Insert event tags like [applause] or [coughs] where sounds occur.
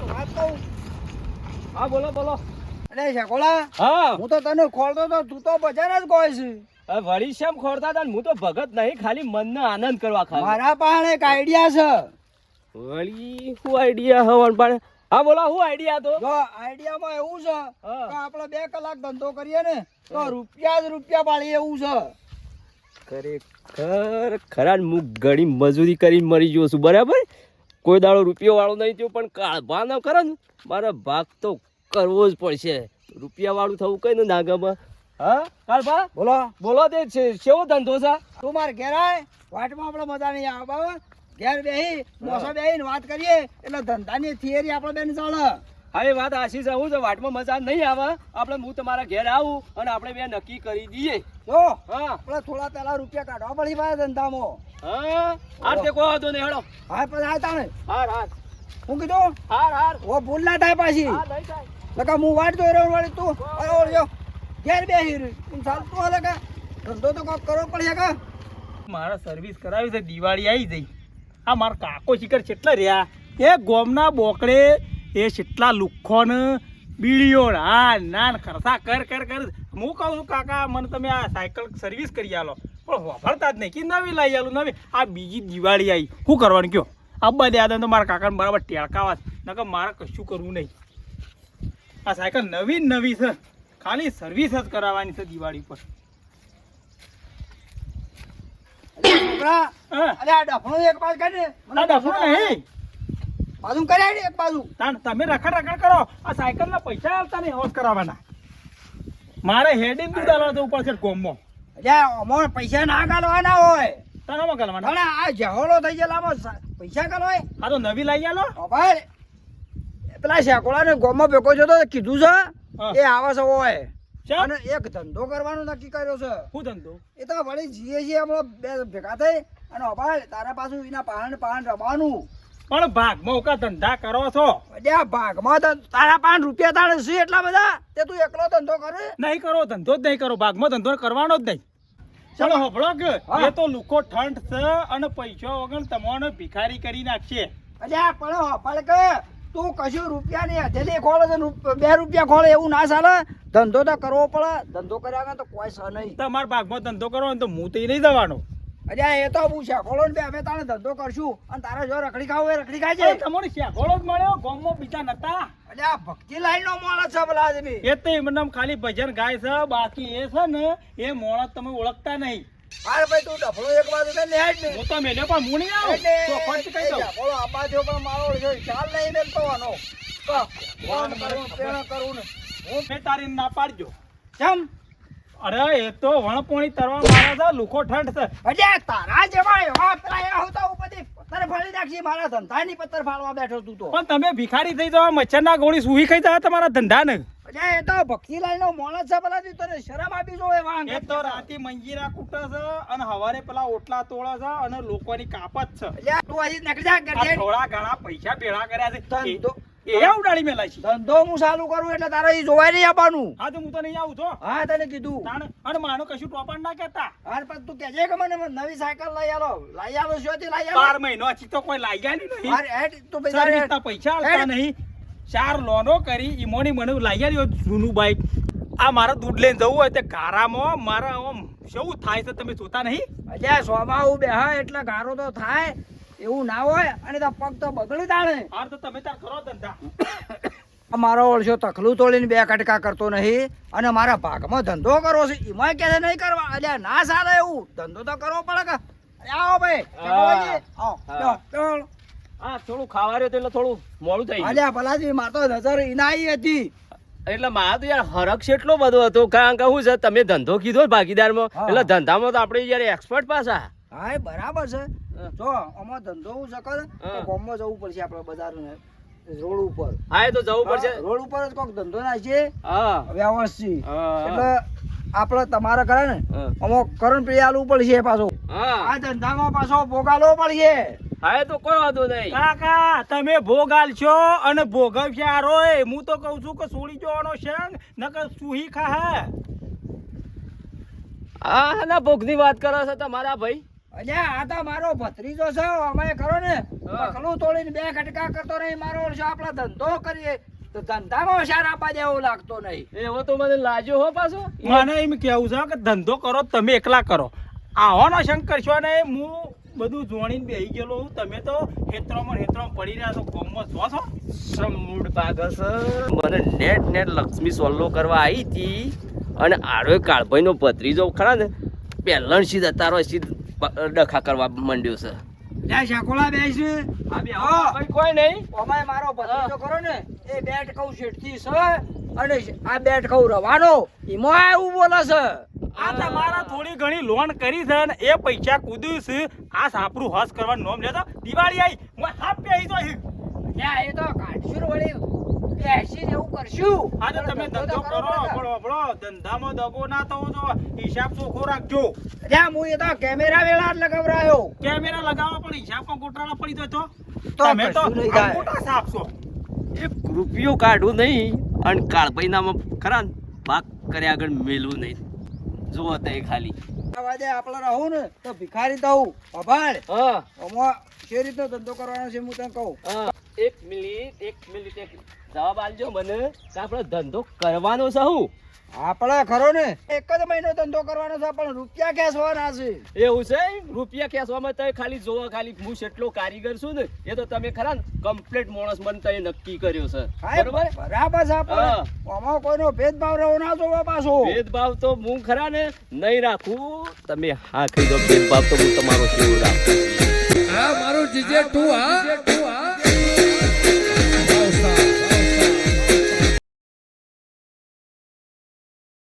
હા બોલો બોલો. અરે શકોલા હા. હું તો તને ખોલતો તો તું તો બજાર જ કોઈ છે હવે વળી શેમ ખોરતા હતા હું તો ભગત નહીં ખાલી મનનો આનંદ કરવા ખાલી મારા પાસે એક આઈડિયા છે. વળી શું આઈડિયા હવન પણ હા બોલો શું આઈડિયા તો? જો આઈડિયામાં એવું છે. કે આપણે બે કલાક ધંધો કરીએ ને તો રૂપિયા જ રૂપિયા પાડીએ એવું છે. ખરેખર ખરા હું ઘણી મજૂરી કરીને મરી ગયો છું બરાબર? કોઈ દાડો રૂપિયો વાળો નહીં થયો પણ કાળભા ન કરે ને. મારે ભાગ તો કરવો જ પડશે. રૂપિયા વાળું થવું કઈ ને નાગામાં. હા કાળભા બોલો. બોલો તે છે કેવો ધંધો છે? તું મારે ઘેર આય. વાટમાં આપણે મજા નહીં આવે. ઘેર બેહી મોસો બેહીને વાત કરીએ. એટલે ધંધાની થિયરી આપણે બેન ચાલે હા એ વાત આશી છે હું વાટમાં મજા નહીં આવે. આપણે હું તમારા ઘેર આવું અને આપણે બે નક્કી કરી દઈએ. જો હા. આપણે થોડા પહેલા રૂપિયા કાઢવા પડી પાસે ધંધામાં. હા. આ તે કોઈ હતો ને હેડો. હા પણ આ તાણે. હાર હાર. હું કીધું? હાર હાર. ઓ ભૂલ ના થાય પાછી. હા નહીં થાય. લકા હું વાટ જોઈ રહ્યો વાળી તું. અરે ઓળ્યો ઘેર બેહી રહી તું ચાલતું હલે કા. ધંધો તો કોક કરવો પડ્યા કા? મારે સર્વિસ કરાવી છે દિવાળી આવી જઈ આ મારા કાકો શિકર કેટલા રહ્યા. એ ગોમના બોકડે એ કેટલા લુખ્ખોને બીડીઓ હા નાન ખરસા કર કર કર. હું કહું છું કાકા મને તમે આ સાયકલ સર્વિસ કરી આલો. પણ વાપરતા જ નહીં. કે નવી લાવી આલું નવી? આ બીજી દિવાળી આવી. શું કરવાનું કયો? અબ્બા દે તો મારા કાકાને બરાબર ટેળકાવા. નકર મારે કશું કરવું નહીં. આ સાયકલ નવી નવી છે. ખાલી સર્વિસ જ કરાવવાની છે દિવાળી પર છોકરા અરે આ ડફણું એક પાસ કાઢ ને ના નહીં. બાજુ કર્યા ને એક બાજુ. તમે રખડ રખડ કરો. આ સાયકલના પૈસા આવતા નહીં હોશ કરાવવાના. મારે હેડિંગ દૂધ આલવા જવું પડશે ગોમમાં. અમોને પૈસા ના ગાલવાના હોય. તારામાં કરવાના હવે આ જહોલો થઈ ગયેલામાં સા- પૈસા ગાલવાય આ તો નવી લઈ આલો? ભાઈ પેલા શેકોળાને ગોમાં ભેગો છો તો કીધું છે એ આવે છે હોય. અને એક ધંધો કરવાનો નક્કી કર્યો છે. શું ધંધો? એ તો વળી જીએ છીએ હમણાં બે ભેગા થઈ. અને અભાઈ તારા પાછું એના પાહણ પાહણ રમવાનું પણ ભાગમાં ઉકા ધંધા કરો છો. અલ્યા ભાગમાં તો તારા પાંચ રૂપિયા તાણે છે એટલા બધા? તે તું એકલો ધંધો કરે? નહીં કરો ધંધો જ નહીં કરો. ભાગમાં ધંધો કરવાનો જ નહીં. ચલો હોભળો કે. એ તો લુકો ઠંડ છે અને પૈસા વગર તમને ભિખારી કરી નાખશે. અલ્યા પણ અભાળ કે તું કશું રૂપિયા નહીં હથેલી ખોળે છે રૂપ- બે રૂપિયા ખોળે એવું ના ચાલે. ધંધો તો કરવો પડે. ધંધો કર્યા તો કોઈ સ નહીં. તમારા ભાગમાં ધંધો કરવો ને તો હું તો નહીં જવાનો. અલ્યા એ તો હું શેકોળો ને અમે તારે ધંધો કરશું. અને તારે જો રખડી ખાવું હોય રખડી અરે ખાજે તમારે શેઘોળો જ મળ્યો? ગામમાં બીજા નતા? અલ્યા ભક્તિ લાઈન નો માણસ છે પેલા આદમી. એ તો એમને ખાલી ભજન ગાય છે બાકી એ છે ને એ મોણસ તમે ઓળખતા નહીં. હાલ ભાઈ તું ડફળો એક બાજુ ને. હું તો મેલ્યો પણ હું નહીં આવું? તો ખર્ચ કહી દઉં. બોલો થયો પણ મારો ખ્યાલ નહીં મેલતો આનો તો ફોન કરવું પેણ કરું ને. હું તારી ના પાડજો. કેમ અરે એ તો વણપોણી તરવા મારા છે લુખો ઠંડ છે. અલ્યા તારા જેવા એવા પેલા હું તો ઉપરથી પત્તર ફાડી નાખી મારા ધંધાની પત્તર ફાડવા બેઠો તું તો. પણ તમે ભિખારી થઈ જાવ મચ્છરના ગોળી સુહી ખાઈ જાવ તમારા ધંધા ને અલ્યા એ તો ભક્તિ લાઈન નો મોણસ છે પેલા તને શરમ આપી જો એ વાંગ એ તો રાતી મંજીરા કૂટે છે અને હવારે પેલા ઓટલા તોડે છે અને લોકોની કાપત છે. તું હજી નીકળી જા થોડા ઘણા પૈસા ભેળા કર્યા છે. ધંધો એ એ ઉડાડી મેલાય છે ધંધો હું ચાલુ કરું એટલે તારે એ જોવાય નહીં આપવાનું. હા તો હું તને આવું છો હા. તને કીધું. અને માનો કશું ટોપણ ના કહેતા. પછી તું કહેજે કે મને નવી સાયકલ લઈ આલો. લઈ આલો શોથી લઈ બાર આલો મહિનો હજી તો કોઈ લાગ્યા નહીં હાર હેડ તું પૈસા. પૈસા આવતા નહીં. ચાર લોનો કરી ઈમોની મને લાગ્યા રહ્યો જૂનું બાઈક આ મારે દૂધ લઈને જવું હોય તે ગારામાં મારા આમ શું થાય છે તમે જોતા નહીં? અલ્યા સોમાં આવું બેહા એટલે ગારો તો થાય. એવું ના હોય અને તો પગ તો બગડી તાણે. હાર તો તમે તાર કરો ધંધા. [coughs] મારો ઓળશો તખલું તોડીને બે કટકા કરતો નહીં અને મારા ભાગમાં ધંધો કરવો છે. એમાં કે નહીં કરવા. અલ્યા ના ચાલે એવું. ધંધો તો કરવો પડે કે. આવો ભાઈ. આવો. હા. થોડું ખાવા રહ્યો તો એટલે થોડું મોડું થઈ અલ્યા ભલાજી માર તો નજર ઇનાઈ હતી. એટલે મારા તો યાર હરખ એટલો બધો હતો. કારણ કે શું છે તમે ધંધો કીધો ભાગીદારમાં. એટલે ધંધામાં તો આપણે યાર એક્સપર્ટ પાછા. હા બરાબર છે. જો આમાં ધંધો હું શકે હા. ગામમાં જવું પડશે આપણે બજાર રોડ ઉપર. હા તો જવું પડશે. રોડ ઉપર જ કોઈક ધંધો ના છે વ્યવસ્થિત. એટલે આપણે તમારે કરે ને. અમુક કરણ પ્રિય આલવું પડશે પાછો. આ ધંધામાં પાછો ભોગાલો પડશે. હા તો કોઈ વાંધો નહીં. કાકા તમે ભોગ આલશો અને ભોગવશે રોય. હું તો કહું છું કે છોડી જવાનો સંગ નકર સુહી ખા હા ના ભોગની વાત કરો છો તમારા ભાઈ? અલ્યા આ તો મારો ભત્રીજો છે અમે ખરો ને. પકલું તોડીને બે ઘટકા કરતો નહીં મારો ઓળશો આપણો ધંધો કરીએ. તો ધંધામાં હોશિયાર આપવા જેવો લાગતો નહીં. એવો તો મને લાજો હો પાછો. મને એમ કેવું છે કે ધંધો કરો તમે એકલા કરો. આવાનો શંકર છો ને હું બધું જોણીને બેહી ગયેલો હું તમે તો હેતરોમાં ને પડી રહ્યા છો કોમમાં છો છો? સમૂડ પાગસ મને નેટ નેટ લક્ષ્મી સોલ્લો કરવા આવી હતી. અને આડો કાળભાઈનો ભત્રીજો ખરા ને પહેલણ સીધ અતારો સીધ ડખા કરવા માંડ્યો છે. લે શાકોલા બેસ. હા. કોઈ નહીં. ઓમાય મારો ભત્રીજો કરો ને એ બેટ કહું શેઠથી છે અને આ બેટ કહું રવાનો. એમાં એવું બોલે છે. આ તમારા થોડી ઘણી લોન કરી છે ને એ પૈસા કૂદ્યું છે. આ સાપરું હસ કરવાનું નોમ લેતો. દિવાળી આવી હું હાફ પે આવી તો. એ તો કાઢશું વળી. બેસીને એવું કરશું. આજે તમે ધંધો કરો આપણો આપણો ધંધામાં દગો ના થવો જો હિસાબ ચોખ્ખો રાખજો. ત્યાં હું એ તો કેમેરા વેળા લગાવરાયો કેમેરા લગાવવા પણ હિસાબમાં ગોટાળા પડી જાય તો. તો તમે તો ગોટા છો. એક રૂપિયો કાઢવું નહીં અને કાળભાઈનામાં ખરા ભાગ કર્યા આગળ મેલવું નહીં. જુઓ તે ખાલી. આ આપણે રહું ને તો ભિખારી થવું. અભાળ હા. જે રીતનો ધંધો કરવાનો છે હું તને કહું. હા. એક મિનિટ એક મિનિટ એક જવાબ આલજો મને કે આપણે ધંધો કરવાનો છે હું? આપણે ખરો ને. એક જ મહિનો ધંધો કરવાનો છે પણ રૂપિયા ખેંચવાના છે? એવું છે રૂપિયા ખેંચવામાં તો ખાલી જોવા ખાલી હું જેટલો કારીગર છું ને. એ તો તમે ખરા ને કમ્પ્લીટ માણસ મને તો નક્કી કર્યો છે. હા, બરોબર? બરાબર છે આપણે આમાં કોઈનો ભેદભાવ રહ્યો ના જોવો પાછો. ભેદભાવ તો હું ખરા ને નહીં રાખું. તમે હા કહી દો ભેદભાવ તો હું તમારો કેવું રાખું. હા મારું જીજે તું હા.